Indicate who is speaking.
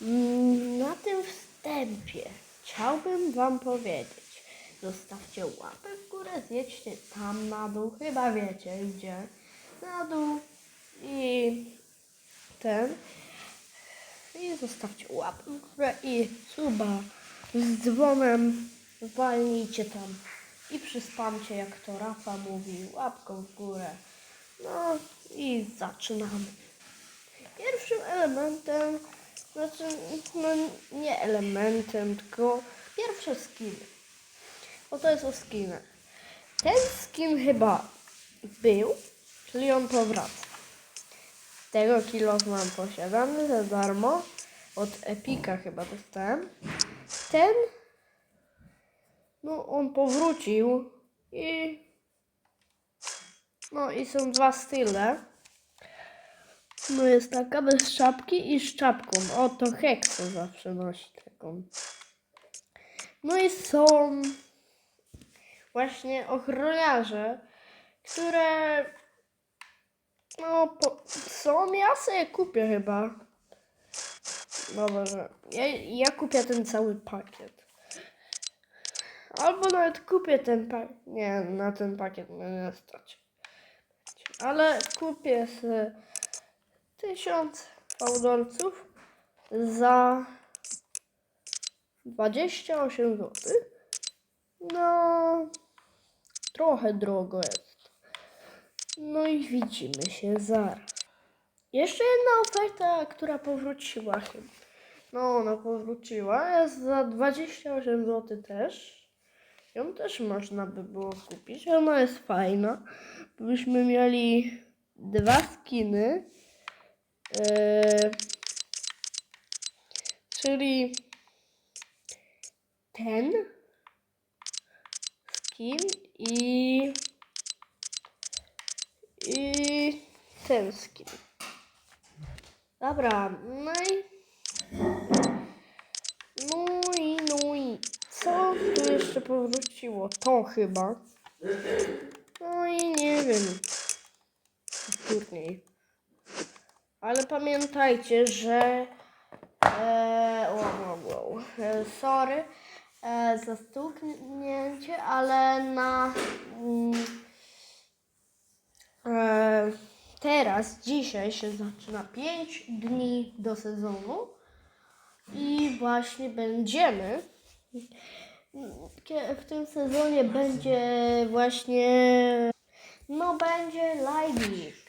Speaker 1: Na tym wstępie chciałbym Wam powiedzieć, zostawcie łapę w górę, zjedźcie tam na dół, chyba wiecie gdzie, na dół i ten, i zostawcie łapę w górę i suba z dzwonem, walnijcie tam i przyspamcie jak to Rafa mówi, łapką w górę. No i zaczynamy. Pierwszym elementem, znaczy no nie elementem, tylko pierwsze skiny. Bo to jest o skinach. Ten skin chyba był, czyli on powraca. Tego kilo mam posiadany za darmo. Od Epika chyba dostałem. Ten, no on powrócił i no i są dwa style. No jest taka bez czapki i z czapką. O, to Hekso zawsze nosi taką. No i są właśnie ochroniarze, które no po, są, ja sobie kupię chyba. Dobra, ja, ja kupię ten cały pakiet. Albo nawet kupię ten pakiet. Nie, na ten pakiet mnie nie stać. Ale kupię sobie tysiąc fałdolców za 28 zł. No, trochę drogo jest. No i widzimy się zaraz. Jeszcze jedna oferta, która powróciła chyba. No, ona powróciła. Jest za 28 zł też. Ją też można by było kupić. Ona jest fajna. Byśmy mieli dwa skiny. Yy, czyli ten skin i i ten skin. Dobra, no i no i no i co tu jeszcze powróciło? To chyba. No i nie wiem. Ale pamiętajcie, że. E, wow, wow. E, sorry e, za stuknięcie, ale na. Mm, e, teraz, dzisiaj się zaczyna 5 dni do sezonu. I właśnie będziemy. W tym sezonie będzie właśnie. No, będzie live.